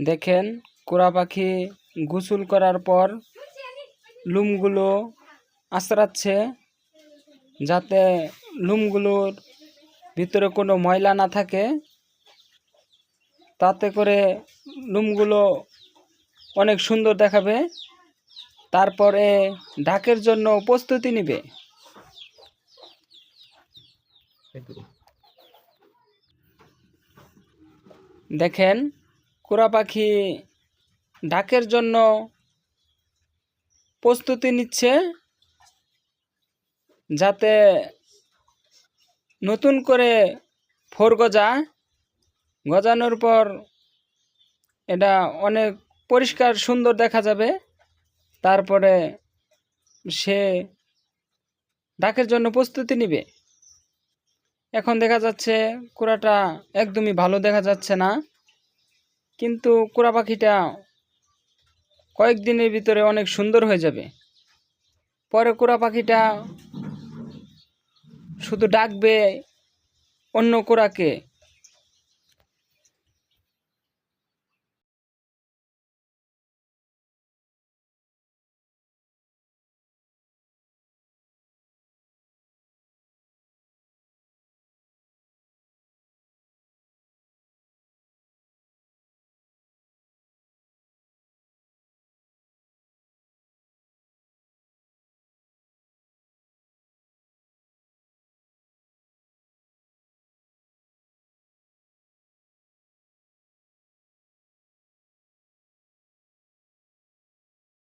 দেখেন কোরা পাখি গোসল করার পর লুমগুলো আঁচড়াচ্ছে যাতে লুমগুলোর ভিতরে কোনো ময়লা না থাকে। তাতে করে লুমগুলো অনেক সুন্দর দেখাবে। তারপরে ডাকের জন্য প্রস্তুতি নিবে। দেখেন কোরা পাখি ঢাকের জন্য প্রস্তুতি নিচ্ছে যাতে নতুন করে ফোর গজা গজানোর পর এটা অনেক পরিষ্কার সুন্দর দেখা যাবে। তারপরে সে ডাকের জন্য প্রস্তুতি নিবে। এখন দেখা যাচ্ছে কুড়াটা একদমই ভালো দেখা যাচ্ছে না। কিন্তু কুড়া পাখিটা কয়েকদিনের ভিতরে অনেক সুন্দর হয়ে যাবে। পরে কুড়া পাখিটা শুধু ডাকবে অন্য কুড়াকে।